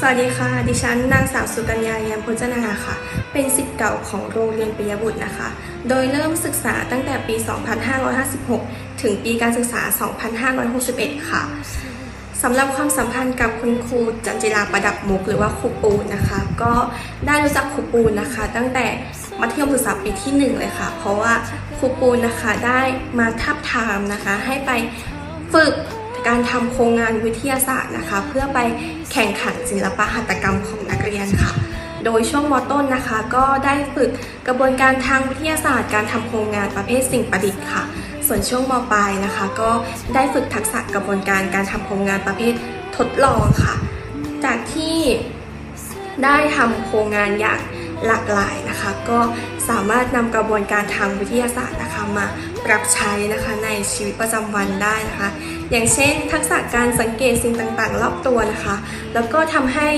สวัสดีค่ะ ดิฉันนางสาวสุกัญญาเยามพจนาค่ะ เป็นศิษย์เก่าของโรงเรียนปิยบุตรนะคะ โดยเริ่มศึกษาตั้งแต่ปี 2556 ถึงปีการศึกษา 2561 ค่ะ สำหรับความสัมพันธ์กับคุณครูจันจิราประดับมุกหรือว่าครูปูนนะคะ ก็ได้รู้จักครูปูนนะคะ ตั้งแต่มัธยมศึกษาปีที่หนึ่งเลยค่ะ เพราะว่าครูปูนนะคะได้มาทับทามนะคะ ให้ไปฝึก การทำโครงงานวิทยาศาสตร์นะคะ เพื่อไปแข่งขันศิลปะหัตถกรรมของนักเรียนค่ะ โดยช่วงมต้นนะคะ ก็ได้ฝึกกระบวนการทางวิทยาศาสตร์ การทำโครงงานประเภทสิ่งประดิษฐ์ค่ะ ส่วนช่วงมปลายนะคะ ก็ได้ฝึกทักษะกระบวนการการทำโครงงานประเภททดลองค่ะ จากที่ได้ทำโครงงานอย่างหลากหลายนะคะ ก็สามารถนำกระบวนการทางวิทยาศาสตร์นะคะมาปรับใช้นะคะในชีวิตประจำวันได้นะคะ อย่างเช่น ทักษะการสังเกตสิ่งต่างๆ รอบตัวนะคะ แล้วก็ทำให้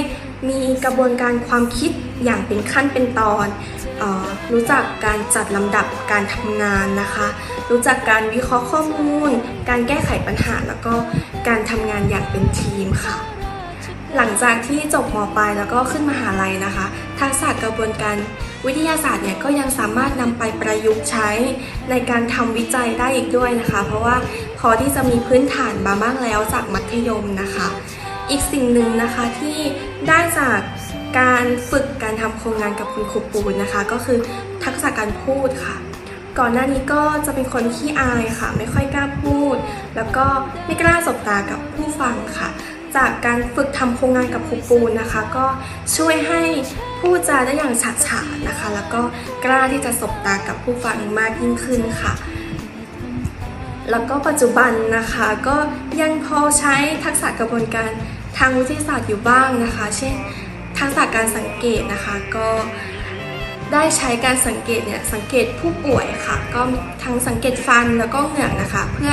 มีกระบวนการความคิดอย่างเป็นขั้นเป็นตอนออรู้จักการจัดลำดับการทำงานนะคะ รู้จักการวิเคราะห์ข้อมูล การแก้ไขปัญหา แล้วก็การทำงานอย่างเป็นทีมค่ะ หลังจากที่จบมปลายแล้วก็ขึ้นมหาลัยนะคะ ทักษะกระบวนการวิทยาศาสตร์เนี่ยก็ยังสามารถนำไปประยุกต์ใช้ในการทำวิจัยได้อีกด้วยนะคะ เพราะว่า พอที่จะมีพื้นฐานมาบ้างแล้วจากมัธยมนะคะ อีกสิ่งหนึ่งนะคะที่ได้จากการฝึกการทำโครงงานกับคุณครูปูนนะคะ ก็คือทักษะการพูดค่ะ ก่อนหน้านี้ก็จะเป็นคนขี้อายค่ะ ไม่ค่อยกล้าพูด แล้วก็ไม่กล้าสบตากับผู้ฟังค่ะ จากการฝึกทำโครงงานกับครูปูนนะคะ ก็ช่วยให้พูดจาได้อย่างฉาดฉานนะคะ แล้วก็กล้าที่จะสบตากับผู้ฟังมากยิ่งขึ้นค่ะ แล้วก็ปัจจุบันนะคะก็ยังพอใช้ทักษะกระบวนการทางวิทยาศาสตร์อยู่บ้างนะคะ เช่นทักษะการสังเกตนะคะก็ได้ใช้การสังเกตเนี่ยสังเกตผู้ป่วยค่ะ ก็ทั้งสังเกตฟันแล้วก็เหงือกนะคะ เพื่อ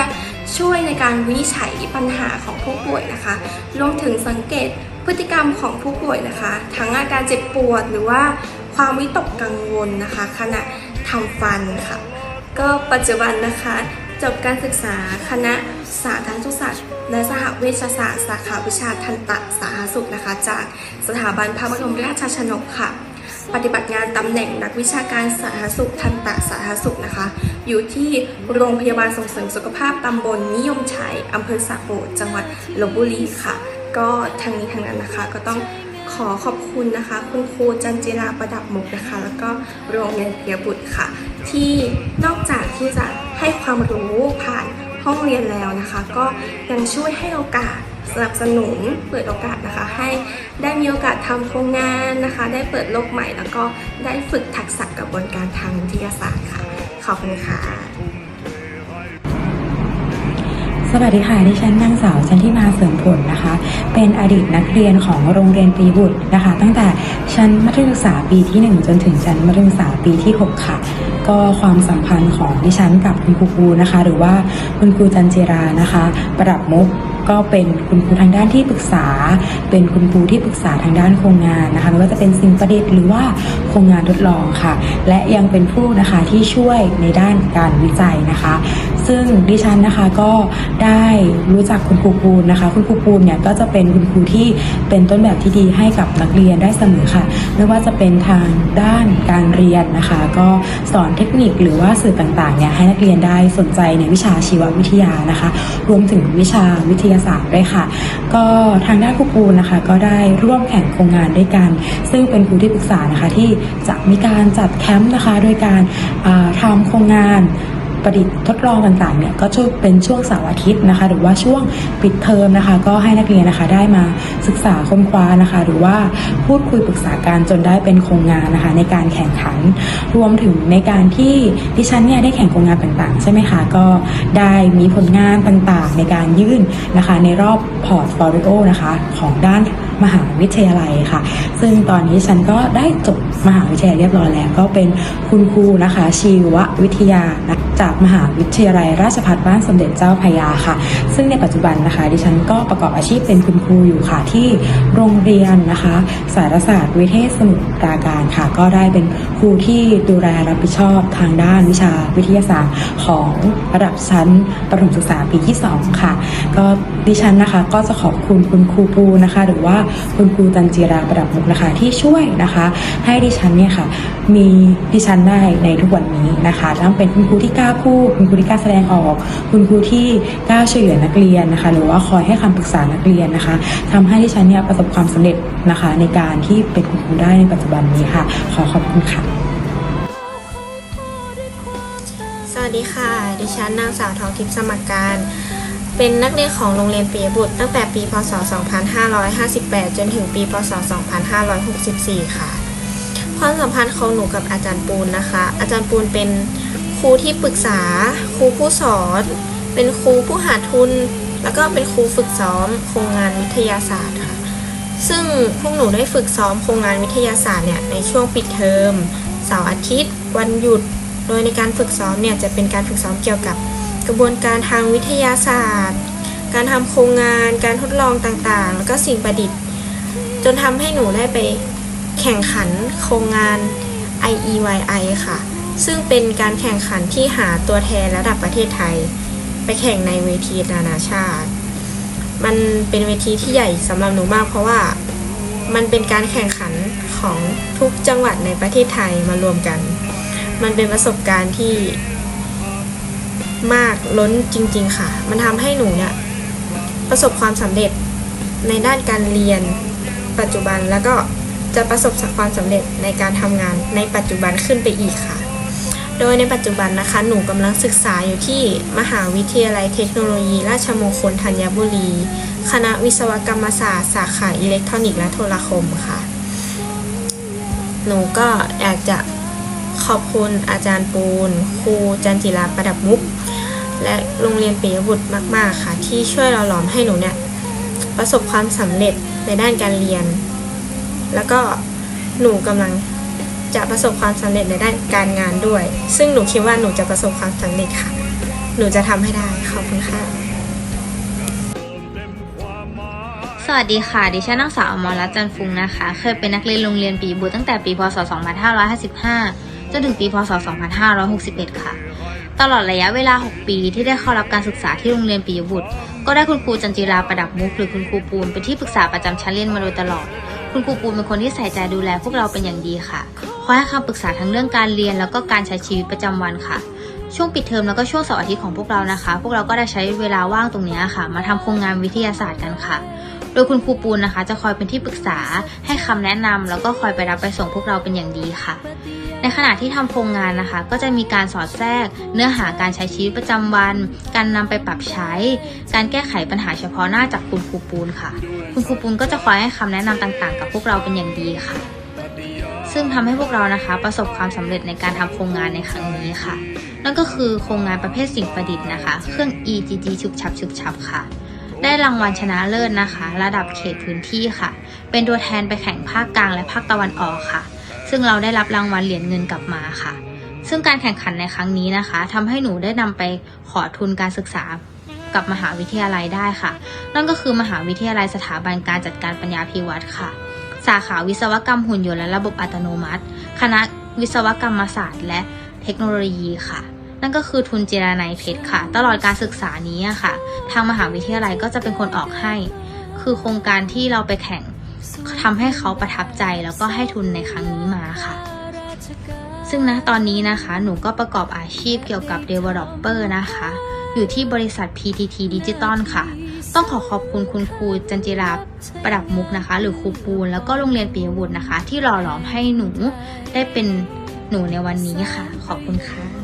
ช่วยในการวินิจฉัยปัญหาของผู้ป่วยนะคะรวมถึงสังเกตพฤติกรรมของผู้ป่วยนะคะ ทั้งอาการเจ็บปวดหรือว่าความวิตกกังวลนะคะ ขณะทำฟันค่ะ ก็ปัจจุบันนะคะ จบการศึกษาคณะสาธารณสุขศาสตร์และสหเวชศาสตร์สาขาวิชาทันตสาธารณสุขนะคะ จากสถาบันพระบรมราชชนกค่ะ ปฏิบัติงานตำแหน่งนักวิชาการสาธารณสุขทันตสาธารณสุขนะคะ อยู่ที่โรงพยาบาลส่งเสริมสุขภาพตำบลนิยมชัยอำเภอสระโบดจังหวัดลบบุรีค่ะ ก็ทางนี้ทางนั้นนะคะก็ต้องขอขอบคุณนะคะ คุณครูจันจิราประดับมุกนะคะ แล้วก็โรงเรียนเพียบุตรค่ะ ที่นอกจากที่จะให้ความรู้ผ่านห้องเรียนแล้วนะคะ ก็ยังช่วยให้โอกาสสนับสนุนเปิดโอกาสนะคะ ให้ได้มีโอกาสทำโครงงานนะคะ ได้เปิดโลกใหม่แล้วก็ได้ฝึกทักษะกระบวนการทางวิทยาศาสตร์ค่ะ ขอบคุณค่ะ สวัสดีค่ะดิฉันนางสาวจันทิมาเสริมผลนะคะ เป็นอดีตนักเรียนของโรงเรียนปีบุตรนะคะ ตั้งแต่ชั้นมัธยมศึกษาปีที่ 1 จนถึงชั้นมัธยมศึกษาปีที่ 6 ค่ะ ก็ความสัมพันธ์ของดิฉันกับคุณครูปูนะคะ หรือว่าคุณครูจันเจรานะคะ ประดับมุกก็เป็นคุณครูทางด้านที่ปรึกษา เป็นคุณครูที่ปรึกษาทางด้านโครงงานนะคะไม่ว่าจะเป็นสิ่งประดิษฐ์หรือว่าโครงงานทดลองค่ะ และยังเป็นผู้นะคะที่ช่วยในด้านการวิจัยนะคะ ซึ่งดิฉันนะคะก็ได้รู้จักคุณครูปูนนะคะ คุณครูปูนเนี่ยก็จะเป็นคุณครูที่เป็นต้นแบบที่ดีให้กับนักเรียนได้เสมอค่ะ ไม่ว่าจะเป็นทางด้านการเรียนนะคะ ก็สอนเทคนิคหรือว่าสื่อต่างๆเนี่ยให้นักเรียนได้สนใจในวิชาชีววิทยานะคะ รวมถึงวิชาวิทยาศาสตร์ด้วยค่ะ ก็ทางด้านครูปูนนะคะก็ได้ร่วมแข่งโครงงานด้วยกัน ซึ่งเป็นครูที่ปรึกษานะคะที่จะมีการจัดแคมป์นะคะ โดยการทำโครงงาน ประดิษฐ์ทดลองต่างๆเนี่ยก็จะเป็นช่วงเสาร์อาทิตย์นะคะ หรือว่าช่วงปิดเทอมนะคะ ก็ให้นักเรียนนะคะได้มาศึกษาค้นคว้านะคะ หรือว่าพูดคุยปรึกษาการจนได้เป็นโครงงานนะคะ ในการแข่งขัน รวมถึงในการที่ดิฉันเนี่ยได้แข่งโครงงานต่างๆ ใช่ไหมคะ ก็ได้มีผลงานต่างๆ ในการยื่นนะคะ ในรอบพอร์ตโฟลิโอนะคะของด้าน มหาวิทยาลัยค่ะ ซึ่งตอนนี้ฉันก็ได้จบมหาวิทยาลัยเรียบร้อยแล้ว ก็เป็นคุณครูนะคะ ชีววิทยาจากมหาวิทยาลัยราชภัฏบ้านสมเด็จเจ้าพยาค่ะ ซึ่งในปัจจุบันนะคะ ดิฉันก็ประกอบอาชีพเป็นคุณครูอยู่ค่ะที่โรงเรียนนะคะ สารศาสตร์วิเทศสมุทรปราการค่ะ ก็ได้เป็นครูที่ดูแลรับผิดชอบทางด้านวิชาวิทยาศาสตร์ของระดับชั้นประถมศึกษาปีที่ 2 ค่ะ ก็ดิฉันนะคะก็จะขอบคุณคุณครูปูนะคะ หรือว่าคุณครูจันจีราประดับมุกนะคะ ที่ช่วยนะคะ ให้ดิฉันเนี่ยค่ะ มีดิฉันได้ในทุกวันนี้นะคะทั้งเป็นคุณครูที่กล้าพูดคุณครูที่กล้าแสดงออก คุณครูที่กล้าช่วยเหลือนักเรียนนะคะ หรือว่าคอยให้คำปรึกษานักเรียนนะคะทำให้ดิฉันเนี่ยประสบความสำเร็จนะคะ ในการที่เป็นคุณครูได้ในปัจจุบันนี้ค่ะ ขอขอบคุณค่ะสวัสดีค่ะ ดิฉันนางสาวทองทิพย์สมัครการ เป็นนักเรียนของโรงเรียนปียบุตร ตั้งแต่ปีพศ 2558 จนถึงปีพศ 2564 ค่ะ ความสัมพันธ์ของหนูกับอาจารย์ปูนนะคะ อาจารย์ปูนเป็นครูที่ปรึกษา ครูผู้สอน เป็นครูผู้หาทุน แล้วก็เป็นครูฝึกซ้อมโครงงานวิทยาศาสตร์ค่ะ ซึ่งพวกหนูได้ฝึกซ้อมโครงงานวิทยาศาสตร์เนี่ยในช่วงปิดเทอม เสาร์อาทิตย์ วันหยุด โดยในการฝึกซ้อมเนี่ยจะเป็นการฝึกซ้อมเกี่ยวกับ กระบวนการทางวิทยาศาสตร์ การทำโครงงาน การทดลองต่างๆ แล้วก็สิ่งประดิษฐ์ จนทำให้หนูได้ไปแข่งขันโครงงาน IEYI ค่ะ ซึ่งเป็นการแข่งขันที่หาตัวแทนระดับประเทศไทย ไปแข่งในเวทีนานาชาติ มันเป็นเวทีที่ใหญ่สำหรับหนูมากเพราะว่ามันเป็นการแข่งขันของทุกจังหวัดในประเทศไทยมารวมกัน มันเป็นประสบการณ์ที่ มากล้นจริง ๆ ค่ะ มันทำให้หนูเนี่ยประสบความสำเร็จในด้านการเรียนปัจจุบันแล้วก็จะประสบความสำเร็จในการทำงานในปัจจุบันขึ้นไปอีกค่ะ โดยในปัจจุบันนะคะ หนูกำลังศึกษาอยู่ที่มหาวิทยาลัยเทคโนโลยี ราชมงคลธัญบุรี คณะวิศวกรรมศาสตร์สาขาอิเล็กทรอนิกส์และโทรคมค่ะ หนูก็อยากจะขอบคุณอาจารย์ปูน ครูจันจิราประดับมุก และโรงเรียนปิยบุตรมาก ๆ ค่ะ ที่ช่วยเราหลอมให้หนูเนี่ยประสบความสำเร็จในด้านการเรียน แล้วก็หนูกำลังจะประสบความสำเร็จในด้านการงานด้วย ซึ่งหนูคิดว่าหนูจะประสบความสำเร็จค่ะ หนูจะทำให้ได้ขอบคุณค่ะ สวัสดีค่ะ ดิฉันนางสาวอมรรัตน์จันทร์ฟุงนะคะ เคยเป็นนักเรียนโรงเรียนปีบุตรตั้งแต่ปีพศ 2555 จนถึงปีพศ 2561 ค่ะ ตลอดระยะเวลา 6 ปีที่ได้เข้ารับการศึกษาที่โรงเรียนปียบุตร ก็ได้คุณครูจันจิราประดับมุกหรือคุณครูปูนเป็นที่ปรึกษาประจำชั้นเรียนมาโดยตลอด คุณครูปูนเป็นคนที่ใส่ใจดูแลพวกเราเป็นอย่างดีค่ะคอยให้คำปรึกษาทั้งเรื่องการเรียนแล้วก็การใช้ชีวิตประจำวันค่ะ ช่วงปิดเทอมแล้วก็ช่วงเสาร์อาทิตย์ของพวกเรานะคะ พวกเราก็ได้ใช้เวลาว่างตรงนี้ค่ะ มาทำโครงงานวิทยาศาสตร์กันค่ะ ดยคุณครูปูนนะคะ จะคอยเป็นที่ปรึกษาให้คำแนะนำแล้วก็คอยไปรับไปส่งพวกเราเป็นอย่างดีค่ะ ในขณะที่ทำโครงงานนะคะ ก็จะมีการสอดแทรก เนื้อหาการใช้ชีวิตประจำวัน การนำไปปรับใช้ การแก้ไขปัญหาเฉพาะหน้าจากคุณครูปูนค่ะ คุณครูปูนก็จะคอยให้คำแนะนำต่างๆ กับพวกเราเป็นอย่างดีค่ะ ซึ่งทำให้พวกเรานะคะ ประสบความสำเร็จในการทำโครงงานในครั้งนี้ค่ะ นั่นก็คือโครงงานประเภทสิ่งประดิษฐ์นะคะ เครื่อง EGG ชุบชับชุบชับค่ะ ได้รางวัลชนะเลิศนะคะ ระดับเขตพื้นที่ค่ะ เป็นตัวแทนไปแข่งภาคกลางและภาคตะวันออกค่ะ ซึ่งเราได้รับรางวัลเหรียญเงินกลับมาค่ะ ซึ่งการแข่งขันในครั้งนี้นะคะทำให้หนูได้นำไปขอทุนการศึกษากับมหาวิทยาลัยได้ค่ะ นั่นก็คือมหาวิทยาลัยสถาบันการจัดการปัญญาพิวัตรค่ะ สาขาวิศวกรรมหุ่นยนต์และระบบอัตโนมัติ คณะวิศวกรรมศาสตร์ และเทคโนโลยีค่ะ นั่นก็คือทุนเจรนายเพชรค่ะ ตลอดการศึกษานี้อะค่ะ ทางมหาวิทยาลัยก็จะเป็นคนออกให้ คือโครงการที่เราไปแข่งทำให้เขาประทับใจแล้วก็ให้ทุนในครั้งนี้มาค่ะ ซึ่งณตอนนี้นะคะหนูก็ประกอบอาชีพเกี่ยวกับ Developer นะคะ อยู่ที่บริษัท PTT Digital ค่ะ ต้องขอขอบคุณคุณครูจันจิราประดับมุกนะคะ หรือครูปูน แล้วก็โรงเรียนปียบุตรนะคะ ที่หล่อหลอมให้หนูได้เป็นหนูในวันนี้ค่ะ ขอบคุณค่ะ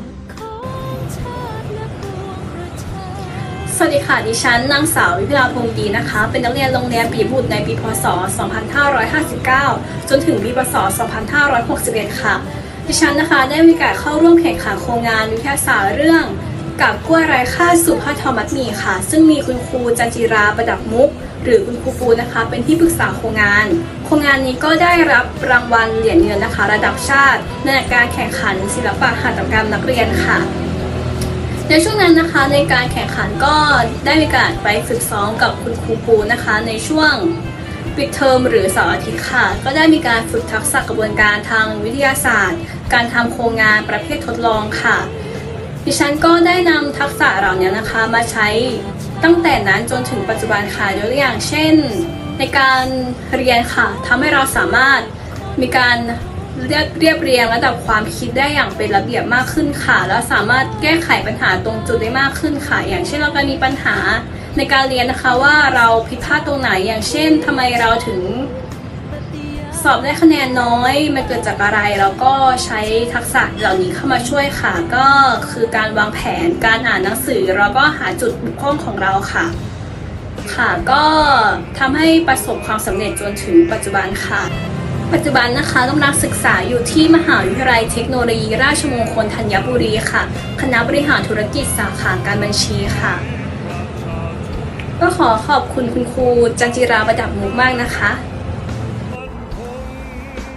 สวัสดีค่ะ ดิฉันนางสาววิพิลาพงษ์ดีนะคะ เป็นนักเรียนโรงเรียนปีบุตรในปีพศ 2559 จนถึงปีพศ 2561 ค่ะ ดิฉันนะคะได้มีโอกาสเข้าร่วมแข่งขันโครงงานวิทยาศาสตร์เรื่องกับกล้วยไร้ค่าสุภาพทอมัดหมีค่ะ ซึ่งมีคุณครูจันจิราประดับมุก หรือคุณครูปูนะคะ เป็นที่ปรึกษาโครงงาน โครงงานนี้ก็ได้รับรางวัลเหรียญเงินนะคะ ระดับชาติ ในการแข่งขันศิลปะหัตถกรรมนักเรียนค่ะ ในช่วงนั้นนะคะในการแข่งขันก็ได้มีการไปฝึกซ้อมกับคุณครูปูนะคะ ในช่วงปิดเทอมหรือเสาร์อาทิตย์ค่ะ ก็ได้มีการฝึกทักษะกระบวนการทางวิทยาศาสตร์ การทำโครงงานประเภททดลองค่ะ ดิฉันก็ได้นำทักษะเหล่านี้นะคะมาใช้ตั้งแต่นั้นจนถึงปัจจุบันค่ะยกตัวอย่างเช่น ในการเรียนค่ะทำให้เราสามารถมีการ เรียบเรียบเรียงระดับความคิดได้อย่างเป็นระเบียบมากขึ้นค่ะ แล้วสามารถแก้ไขปัญหาตรงจุดได้มากขึ้นค่ะ อย่างเช่นเราก็มีปัญหาในการเรียนนะคะว่าเราผิดพลาดตรงไหน อย่างเช่นทำไมเราถึงสอบได้คะแนนน้อยมันเกิดจากอะไรแล้วก็ใช้ทักษะเหล่านี้เข้ามาช่วยค่ะ ก็คือการวางแผนการอ่านหนังสือแล้วก็หาจุดบกพร่องของเราค่ะ ค่ะก็ทำให้ประสบความสำเร็จจนถึงปัจจุบันค่ะ ปัจจุบันนะคะกำลังศึกษาอยู่ที่มหาวิทยาลัยเทคโนโลยี ราชมงคลธัญบุรีค่ะ คณะบริหารธุรกิจสาขาการบัญชีค่ะ ก็ขอขอบคุณคุณครูจันจิราประดับมุกมากนะคะ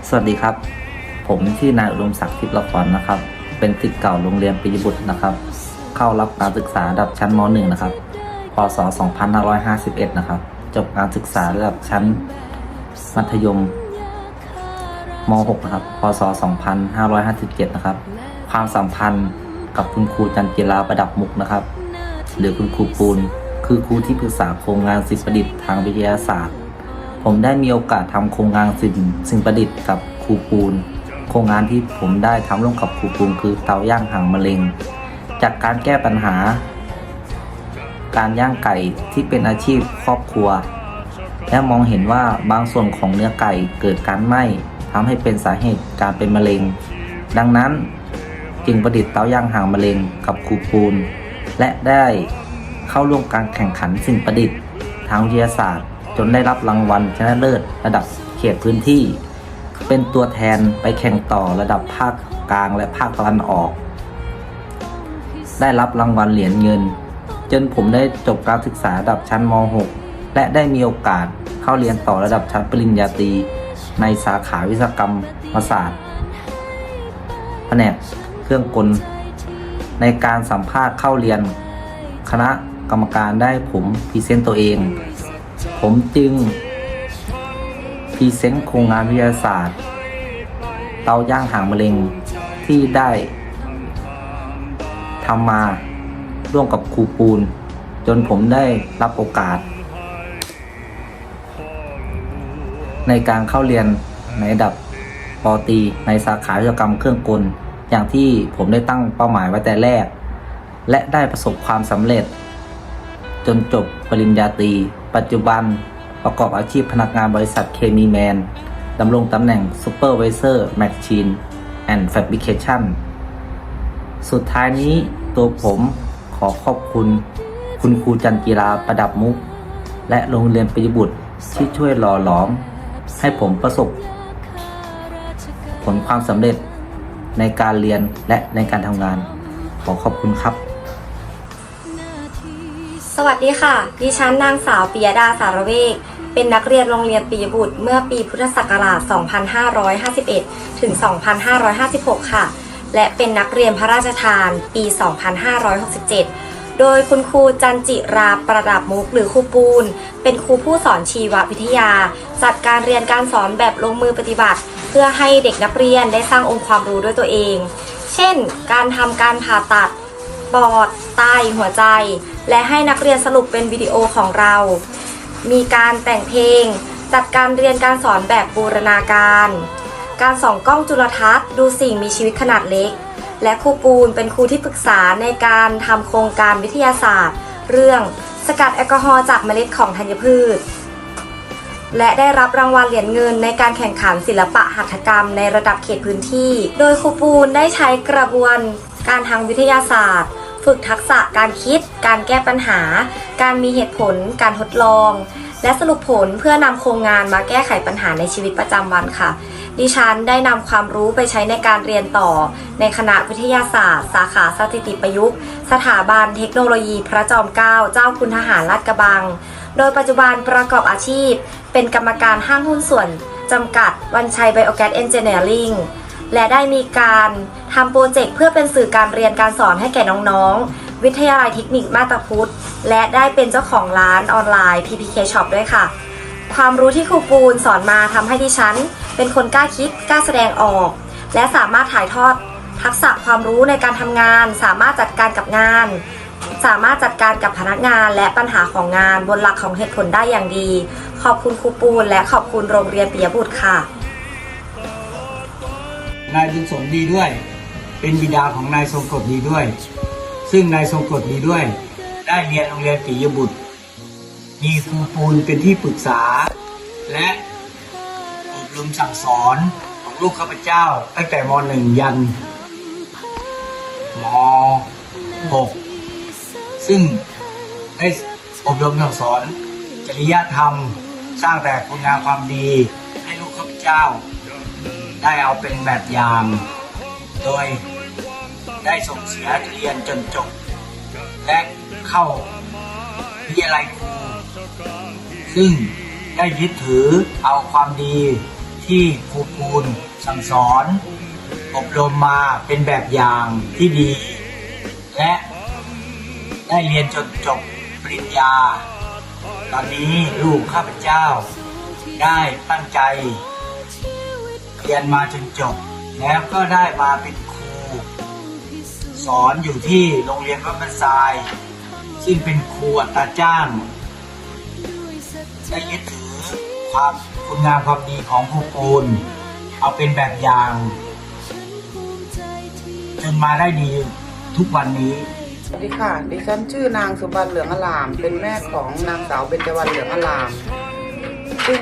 สวัสดีครับ ผมชื่อนายอุดมศักดิ์ทิพย์ละครนะครับ เป็นศิษย์เก่าโรงเรียนปิยบุตรนะครับ เข้ารับการศึกษาระดับชั้นม .1 นะครับพศ2551 นะครับ จบการศึกษาระดับชั้นมัธยม ม .6 นะครับ พศ 2557 นะครับ ความสัมพันธ์กับคุณครูจันจิราประดับมุกนะครับ หรือคุณครูปูน คือครูที่ปรึกษาโครงงานศิลปประดิษฐ์ทางวิทยาศาสตร์ ผมได้มีโอกาสทำโครงงานสิ่งสิ่งประดิษฐ์กับครูปูน โครงงานที่ผมได้ทำร่วมกับครูปูนคือเตาย่างหางมะเร็ง จากการแก้ปัญหา การย่างไก่ที่เป็นอาชีพครอบครัวและมองเห็นว่าบางส่วนของเนื้อไก่เกิดการไหม้ ทำให้เป็นสาเหตุการเป็นมะเร็ง ดังนั้นจึงประดิษฐ์เตาย่างหางมะเร็งกับคูปูน และได้เข้าร่วมการแข่งขันสิ่งประดิษฐ์ ทางวิทยาศาสตร์ จนได้รับรางวัลชนะเลิศระดับเขตพื้นที่ เป็นตัวแทนไปแข่งต่อระดับภาคกลางและภาคตะวันออก ได้รับรางวัลเหรียญเงิน จนผมได้จบการศึกษาระดับชั้นม .6 และได้มีโอกาสเข้าเรียนต่อระดับชั้นปริญญาตรี ในสาขาวิศวกรรมศาสตร์แผนกเครื่องกล ในการสัมภาษณ์เข้าเรียน คณะกรรมการได้ผมพรีเซนต์ตัวเอง ผมจึงพรีเซนต์โครงงานวิทยาศาสตร์ เตาย่างหางมะเร็งที่ได้ทำมาร่วมกับครูปูน จนผมได้รับโอกาส ในการเข้าเรียนในระดับปอตรีในสาขาวิศวกรรมเครื่องกล อย่างที่ผมได้ตั้งเป้าหมายไว้แต่แรก และได้ประสบความสำเร็จ จนจบปริญญาตรี ปัจจุบันประกอบอาชีพพนักงานบริษัทเคมีแมนดำรงตำแหน่ง Supervisor Machine and Fabrication สุดท้ายนี้ตัวผมขอขอบคุณ คุณครูจันกีฬาประดับมุก และโรงเรียนปิยบุตรที่ช่วยหล่อหลอม ให้ผมประสบ ผลความสำเร็จในการเรียนและในการทำงาน ขอขอบคุณครับ สวัสดีค่ะ ดิฉันนางสาวปิยดาสารเวกเป็นนักเรียนโรงเรียนปิยบุตร เมื่อปีพุทธศักราช 2551 ถึง 2556 ค่ะ และเป็นนักเรียนพระราชทานปี 2567 โดยคุณครูจันจิราประดับมุกหรือครูปูน เป็นครูผู้สอนชีววิทยา จัดการเรียนการสอนแบบลงมือปฏิบัติ เพื่อให้เด็กนักเรียนได้สร้างองค์ความรู้ด้วยตัวเอง เช่น การทำการผ่าตัดปอดไตหัวใจ และให้นักเรียนสรุปเป็นวิดีโอของเรา มีการแต่งเพลง จัดการเรียนการสอนแบบบูรณาการ การส่องกล้องจุลทรรศน์ดูสิ่งมีชีวิตขนาดเล็ก และครูปูนเป็นครูที่ปรึกษาในการทำโครงการวิทยาศาสตร์ เรื่องสกัดแอลกอฮอล์จากเมล็ดของธัญพืช และได้รับรางวัลเหรียญเงินในการแข่งขันศิลปะหัตถกรรมในระดับเขตพื้นที่ โดยครูปูนได้ใช้กระบวนการทางวิทยาศาสตร์ ฝึกทักษะการคิด การแก้ปัญหา การมีเหตุผล การทดลอง และสรุปผลเพื่อนำโครงงานมาแก้ไขปัญหาในชีวิตประจำวันค่ะ ดิฉันได้นำความรู้ไปใช้ในการเรียนต่อ ในคณะวิทยาศาสตร์ สาขาสถิติประยุกต์ สถาบันเทคโนโลยีพระจอมเกล้าเจ้าคุณทหารลาดกระบัง โดยปัจจุบันประกอบอาชีพ เป็นกรรมการห้างหุ้นส่วนจำกัดวันชัยไบโอแกสเอนจิเนียริงและได้มีการทำโปรเจกต์เพื่อเป็นสื่อการเรียนการสอนให้แก่น้องๆ วิทยาลัยเทคนิคมาตาพุทธและได้เป็นเจ้าของร้านออนไลน์ PPK Shop ด้วยค่ะ ความรู้ที่ครูปูนสอนมาทำให้ดิฉัน เป็นคนกล้าคิดกล้าแสดงออก และสามารถถ่ายทอดทักษะความรู้ในการทำงาน สามารถจัดการกับงาน สามารถจัดการกับพนักงานและปัญหาของงานบนหลักของเหตุผลได้อย่างดี ขอบคุณครูปูน และขอบคุณโรงเรียนปิยบุตรค่ะ นายบุญสมดีด้วย เป็นบิดาของนายทรงกรดดีด้วย ซึ่งนายทรงกรดดีด้วย ได้เรียนโรงเรียนปิยบุตรมีครูปูนเป็นที่ปรึกษา และ รมสั่งสอนของลูกข้าพเจ้า ตั้งแต่ม .1 ยันม .6 ซึ่งได้อบรมสั่งสอนจริยธรรม สร้างแต่คุณงามความดี ให้ลูกข้าพเจ้า ได้เอาเป็นแบบอย่าง โดยได้ส่งเสียเรียนจนจบ และเข้าวิทยาลัยครูซึ่งได้ยึดถือเอาความดี ที่ครูปูนสั่งสอน อบรมมาเป็นแบบอย่างที่ดี และได้เรียนจนจบปริญญา ตอนนี้ลูกข้าพเจ้า ได้ตั้งใจ เรียนมาจนจบ แล้วก็ได้มาเป็นครู สอนอยู่ที่โรงเรียนวัดบันทราย ซึ่งเป็นครูอัตราจ้างได้ยึดถือ ความคุณงามความดีของครูปูนเอาเป็นแบบอย่างจนมาได้ดีทุกวันนี้สวัสดีค่ะ ดิฉันชื่อนางสุบรรณเหลืองอลาม เป็นแม่ของนางสาวเบญจวรรณเหลืองอลาม ซึ่ง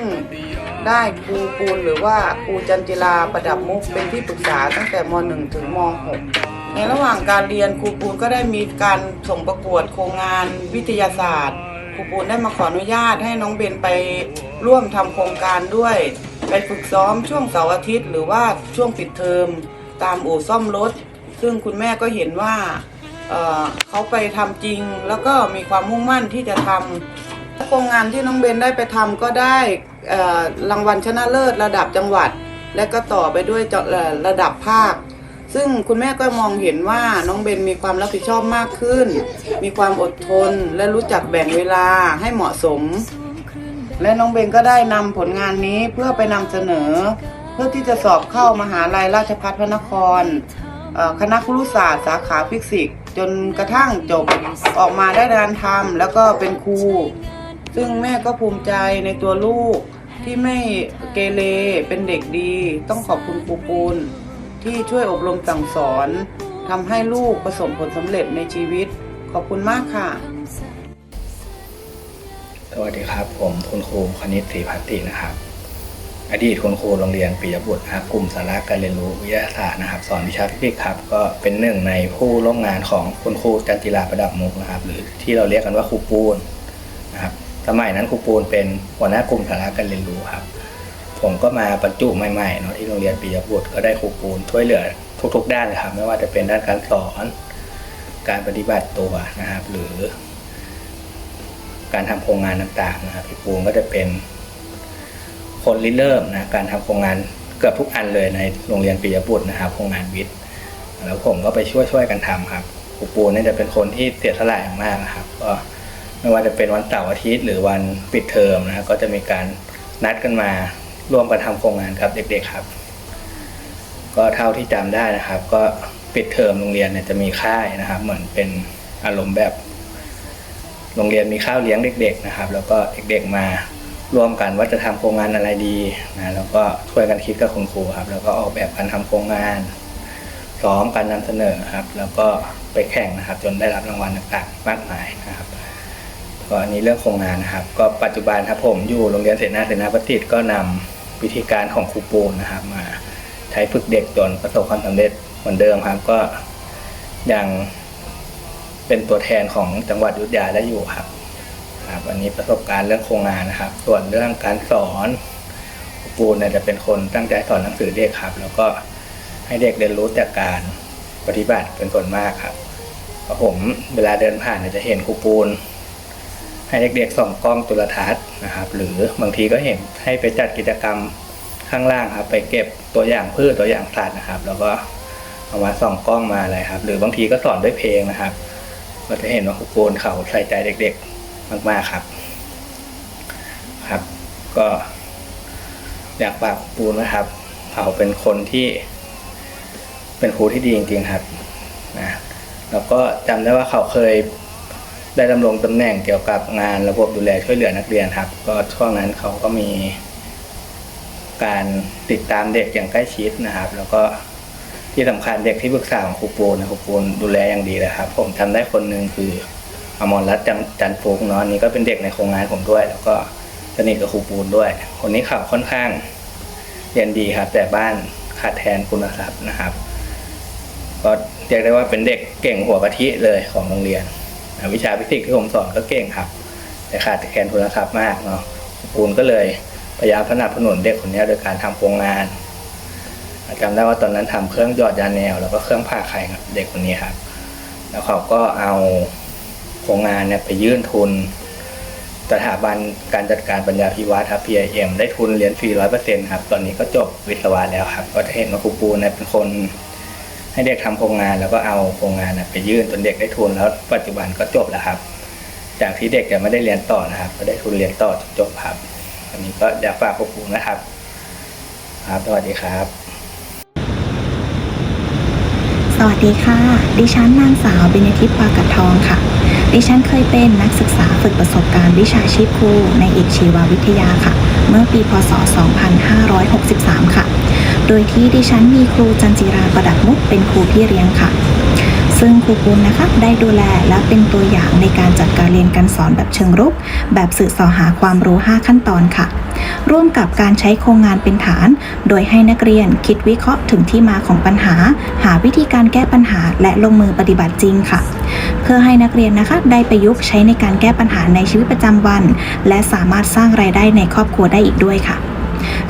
ได้ครูปูนหรือว่าครูจันจิลาประดับมุกเป็นที่ปรึกษาตั้งแต่ม .1 ถึงม .6 ในระหว่างการเรียนครูปูนก็ได้มีการส่งประกวดโครงงานวิทยาศาสตร์ ครูปูนได้มาขออนุญาตให้น้องเบนไปร่วมทำโครงการด้วย ไปฝึกซ้อมช่วงเสาร์อาทิตย์ หรือว่าช่วงปิดเทอมตามอู่ซ่อมรถ ซึ่งคุณแม่ก็เห็นว่าเอ่อเขาไปทำจริง แล้วก็มีความมุ่งมั่นที่จะทำ โครงงานที่น้องเบนได้ไปทำก็ได้เอ่อรางวัลชนะเลิศระดับจังหวัด และก็ต่อไปด้วยจะเอ่อระดับภาค ซึ่งคุณแม่ก็มองเห็นว่าน้องเบนมีความรับผิดชอบมากขึ้น มีความอดทนและรู้จักแบ่งเวลาให้เหมาะสม และน้องเบนก็ได้นำผลงานนี้เพื่อไปนำเสนอ เพื่อที่จะสอบเข้ามหาลัยราชภัฏพระนครคณะครุศาสตร์สาขาฟิสิกส์จนกระทั่งจบออกมาได้งานทำแล้วก็เป็นครู ซึ่งแม่ก็ภูมิใจในตัวลูกที่ไม่เกเรเป็นเด็กดี ต้องขอบคุณครูปูน ที่ช่วยอบรมสั่งสอนทำให้ลูกประสบผลสำเร็จในชีวิต ขอบคุณมากค่ะ สวัสดีครับ ผมคุณครูคณิตศรีพัตตินะครับ อดีตคุณครูโรงเรียนปิยบุตรครับกลุ่มสาระการเรียนรู้วิทยาศาสตร์นะครับ สอนวิชาฟิสิกส์ครับ ก็เป็นหนึ่งในผู้ร่วมงานของคุณครูจันจิราประดับมุกนะครับ หรือที่เราเรียกกันว่าครูปูนนะครับสมัยนั้นครูปูนเป็นหัวหน้ากลุ่มสาระการเรียนรู้ครับ ผมก็มาบรรจุใหม่ๆเนาะที่โรงเรียนปิยบุตรก็ได้ครูปูนช่วยเหลือทุก ๆ ด้านเลยครับ ไม่ว่าจะเป็นด้านการสอน การปฏิบัติตัวนะครับ หรือ การทำโครงงานต่างๆนะครับพี่ปูนก็จะเป็นคนริเริ่มนะการทำโครงงานเกือบทุกอันเลยในโรงเรียนปิยบุตรนะครับ โครงงานวิทย์แล้วผมก็ไปช่วยช่วยๆกันทำครับครูปูนนี่จะเป็นคนที่เสียสละมากนะครับ ก็ไม่ว่าจะเป็นวันเสาร์อาทิตย์ หรือวันปิดเทอมนะก็จะมีการนัดกันมา ร่วมกันทำโครงงานกับเด็กๆครับ ก็เท่าที่จำได้นะครับ ก็ปิดเทอมโรงเรียนเนี่ยจะมีค่ายนะครับ เหมือนเป็นอารมณ์แบบ โรงเรียนมีข้าวเลี้ยงเด็ก ๆ นะครับ แล้วก็เด็กๆมาร่วมกันว่าจะทำโครงงานอะไรดีนะแล้วก็ช่วยกันคิดกับคุณครูครับ แล้วก็ออกแบบการทำโครงงานซ้อมการนำเสนอครับ แล้วก็ไปแข่งนะครับ จนได้รับรางวัลต่างๆ มากมายนะครับก็อันนี้เรื่องโครงงานนะครับ ก็ปัจจุบันครับผมอยู่โรงเรียนเสนาเสนาปฏิษฐ์ก็นำ วิธีการของครูปูนะครับ มาใช้ฝึกเด็กจนประสบความสำเร็จเหมือนเดิมครับ ก็ยังเป็นตัวแทนของจังหวัดยุทธยาได้อยู่ครับครับอันนี้ประสบการณ์เรื่องโครงงานนะครับ ส่วนเรื่องการสอนครูปูนเนี่ยจะเป็นคนตั้งใจสอนหนังสือเด็กครับ แล้วก็ให้เด็กเรียนรู้จากการปฏิบัติเป็นส่วนมากครับผมเวลาเดินผ่านจะเห็นครูปูน ให้เด็กๆส่องกล้องจุลทรรศน์นะครับ หรือบางทีก็เห็นให้ไปจัดกิจกรรมข้างล่างครับไปเก็บตัวอย่างพืชตัวอย่างสัตว์นะครับ แล้วก็เอามาส่องกล้องมาอะไรครับ หรือบางทีก็สอนด้วยเพลงนะครับเราจะเห็นว่าครูปูนเขาใส่ใจเด็กๆมากๆครับ ครับ ก็อยากฝากครูปูนนะครับเขาเป็นคนที่เป็นครูที่ดีจริงๆครับนะแล้วก็จำได้ว่าเขาเคย ได้ดำรงตำแหน่งเกี่ยวกับงานระบบดูแลช่วยเหลือนักเรียนครับ ก็ช่วงนั้นเขาก็มีการติดตามเด็กอย่างใกล้ชิดนะครับ แล้วก็ที่สำคัญเด็กที่ปรึกษาของครูปูนะครูปูนดูแลอย่างดีเลยครับ ผมจำได้คนหนึ่งคืออมรรัตน์จันทร์ฟุกเนาะนนี้ก็เป็นเด็กในโครงงานผมด้วย แล้วก็สนิทกับครูปูนด้วย คนนี้เขาค่อนข้างเรียนดีครับ แต่บ้านขาดแทนคุณทรัพย์นะครับ ก็เรียกได้ว่าเป็นเด็กเก่งหัวกะทิเลยของโรงเรียน วิชาฟิสิกส์ที่ผมสอนก็เก่งครับ แต่ขาดแคลนทุนทรัพย์มากเนาะปูนก็เลยพยายามสนับสนุนเด็กคนนี้โดยการทำโครงงานจำได้ว่าตอนนั้นทำเครื่องหยอดยาแนว แล้วก็เครื่องผ่าไข่กับเด็กคนนี้ครับ แล้วเขาก็เอาโครงงานเนี่ยไปยื่นทุนสถาบันการจัดการปัญญาพิวัตรครับ PIM ได้ทุนเรียนฟรีร้อยเปอร์เซ็นต์ครับ ตอนนี้ก็จบวิศวะแล้วครับ ก็จะเห็นว่าครูปูเนี่ยเป็นคน ให้เด็กทำโครงงานแล้วก็เอาโครงงานน่ะไปยื่นจนเด็กได้ทุนแล้วปัจจุบันก็จบแล้วครับ จากที่เด็กจะไม่ได้เรียนต่อนะครับ ก็ได้ทุนเรียนต่อจบครับอันนี้ก็อยากฝากครูปูนะครับ ครับสวัสดีครับ ส วัสดีค่ะ ดิฉันนางสาวเบเนทิพวากัดทองค่ะ ดิฉันเคยเป็นนักศึกษาฝึกประสบการณ์วิชาชีพครูในเอกชีววิทยาค่ะ เมื่อปีพศ 2563 ค่ะ โดยที่ดิฉันมีครูจันจิราประดับมุกเป็นครูพี่เลี้ยงค่ะ ซึ่งครูปุณนะคะได้ดูแลและเป็นตัวอย่างในการจัดการเรียนการสอนแบบเชิงรุก แบบสื่อสอหาความรู้ 5 ขั้นตอนค่ะ ร่วมกับการใช้โครงงานเป็นฐาน โดยให้นักเรียนคิดวิเคราะห์ถึงที่มาของปัญหา หาวิธีการแก้ปัญหาและลงมือปฏิบัติจริงค่ะ เพื่อให้นักเรียนนะคะได้ประยุกต์ใช้ในการแก้ปัญหาในชีวิตประจำวัน และสามารถสร้างรายได้ในครอบครัวได้อีกด้วยค่ะ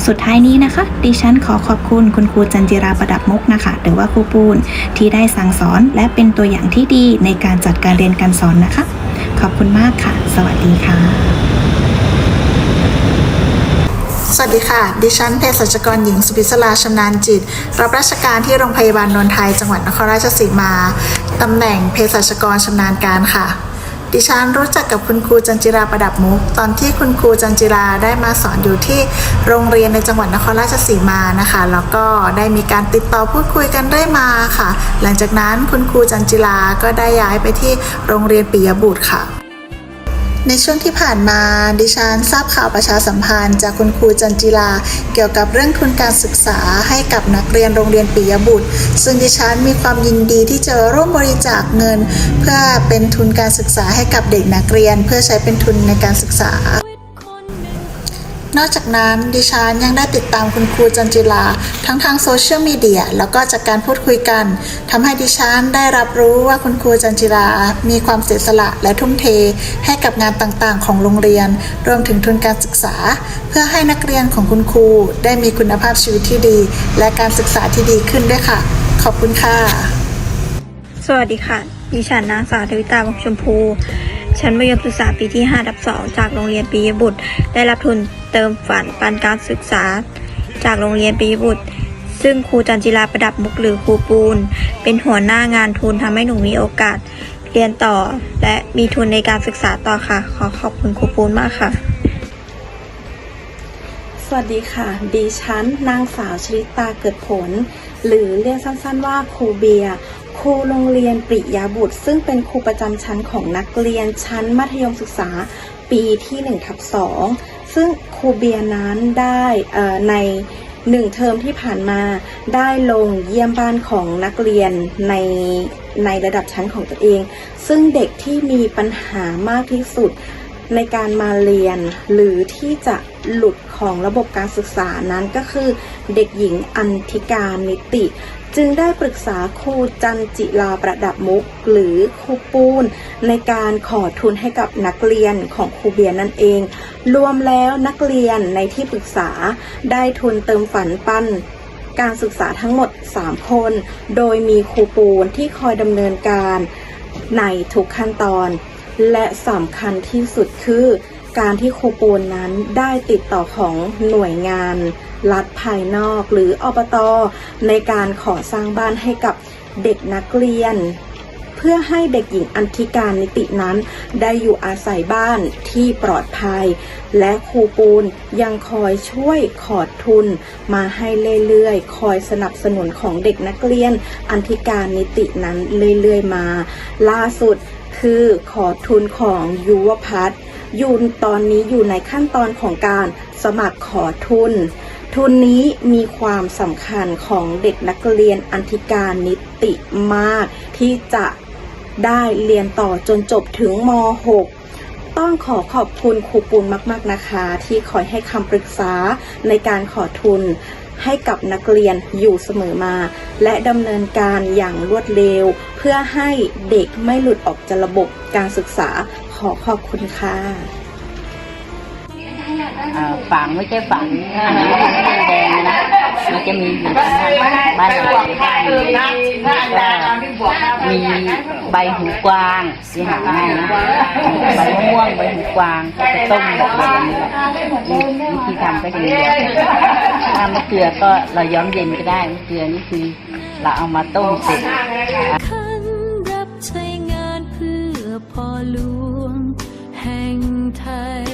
สุดท้ายนี้นะคะ ดิฉันขอขอบคุณคุณครูจันจิราประดับมุกนะคะ หรือว่าครูปูนที่ได้สั่งสอนและเป็นตัวอย่างที่ดีในการจัดการเรียนการสอนนะคะ ขอบคุณมากค่ะ สวัสดีค่ะ สวัสดีค่ะ ดิฉันเภสัชกรหญิงสุพิศราชำนาญจิต รับราชการที่โรงพยาบาลนนทไทยจังหวัดนครราชสีมา ตำแหน่งเภสัชกรชำนาญการค่ะ ดิฉันรู้จักกับคุณครูจันจิราประดับมุก ตอนที่คุณครูจันจิราได้มาสอนอยู่ที่โรงเรียนในจังหวัดนครราชสีมานะคะ แล้วก็ได้มีการติดต่อพูดคุยกันเรื่อยมาค่ะ หลังจากนั้นคุณครูจันจิราก็ได้ย้ายไปที่โรงเรียนปิยบุตรค่ะ ในช่วงที่ผ่านมาดิฉันทราบข่าวประชาสัมพันธ์จากคุณครูจันจิลา เกี่ยวกับเรื่องทุนการศึกษาให้กับนักเรียนโรงเรียนปิยบุตร ซึ่งดิฉันมีความยินดีที่จะร่วมบริจาคเงิน เพื่อเป็นทุนการศึกษาให้กับเด็กนักเรียน เพื่อใช้เป็นทุนในการศึกษา นอกจากนั้นดิฉันยังได้ติดตามคุณครูจันจิลา ทั้งทางโซเชียลมีเดียแล้วก็จากการพูดคุยกันทำให้ดิฉันได้รับรู้ว่าคุณครูจันจิลา มีความเสียสละและทุ่มเท ให้กับงานต่างๆ ของโรงเรียน รวมถึงทุนการศึกษา เพื่อให้นักเรียนของคุณครูได้มีคุณภาพชีวิตที่ดี และการศึกษาที่ดีขึ้นด้วยค่ะ ขอบคุณค่ะ สวัสดีค่ะ ดิฉันนางสาวทวิตาวงชมพู ชั้นมัธยมศึกษาปีที่5ทับ 2 จากโรงเรียนปียบุตร ได้รับทุนเติมฝันปันการศึกษา จากโรงเรียนปียบุตร ซึ่งครูจันจิราประดับมุกหรือครูปูน เป็นหัวหน้างานทุนทำให้หนูมีโอกาส เรียนต่อ และมีทุนในการศึกษาต่อค่ะ ขอขอบคุณครูปูนมากค่ะ สวัสดีค่ะ ดิฉันนางสาวชริตาเกิดผล หรือเรียกสั้นๆว่าครูเบีย ครูโรงเรียนปริยาบุตร ซึ่งเป็นครูประจำชั้นของนักเรียนชั้นมัธยมศึกษาปีที่1ทับ2ซึ่งครูเบียร์นั้นได้ในหนึ่งเทอมที่ผ่านมาได้ลงเยี่ยมบ้านของนักเรียนในในระดับชั้นของตัวเอง ซึ่งเด็กที่มีปัญหามากที่สุดในการมาเรียน หรือที่จะหลุดของระบบการศึกษานั้นก็คือเด็กหญิงอันธิการนิติ จึงได้ปรึกษาครูจันจิลาประดับมุก หรือครูปูน ในการขอทุนให้กับนักเรียนของครูเบียร์นั่นเอง รวมแล้วนักเรียนในที่ปรึกษาได้ทุนเติมฝันปั้นการศึกษาทั้งหมด 3 คน โดยมีครูปูนที่คอยดำเนินการในทุกขั้นตอน และสำคัญที่สุดคือ การที่ครูปูนนั้นได้ติดต่อของหน่วยงาน รัฐภายนอกหรืออบตในการขอสร้างบ้านให้กับเด็กนักเรียน เพื่อให้เด็กหญิงอันธิการนิตินั้น ได้อยู่อาศัยบ้านที่ปลอดภัย และครูปูนยังคอยช่วยขอดทุน มาให้เรื่อยๆ คอยสนับสนุนของเด็กนักเรียน อันธิการนิตินั้นเรื่อยๆมา ล่าสุดคือขอทุนของยุวพัฒน์ อยู่ตอนนี้อยู่ในขั้นตอนของการสมัครขอทุน ทุนนี้มีความสำคัญของเด็กนักเรียนอันธิการนิติมาก ที่จะได้เรียนต่อจนจบถึงม .6 ต้องขอขอบคุณครูปุณมาก ๆ นะคะ ที่คอยให้คำปรึกษาในการขอทุนให้กับนักเรียนอยู่เสมอมา และดำเนินการอย่างรวดเร็ว เพื่อให้เด็กไม่หลุดออกจากระบบการศึกษา ขอขอบคุณค่ะฝังไม่ใช่ฝังอันนี้ไม่แดงนะมันจะมีอยู่บ้านบ้านเรามีใบหูกวางที่หาง่ายนะใบมะม่วงใบหูกวางก็จะต้มแบบนี้วิธีทำก็จะมีถ้ามะเขือก็เราย้อมเย็นก็ได้มะเขือนี่คือเราเอามาต้มเสร็จขันรับใช้งานเพื่อพอหล high.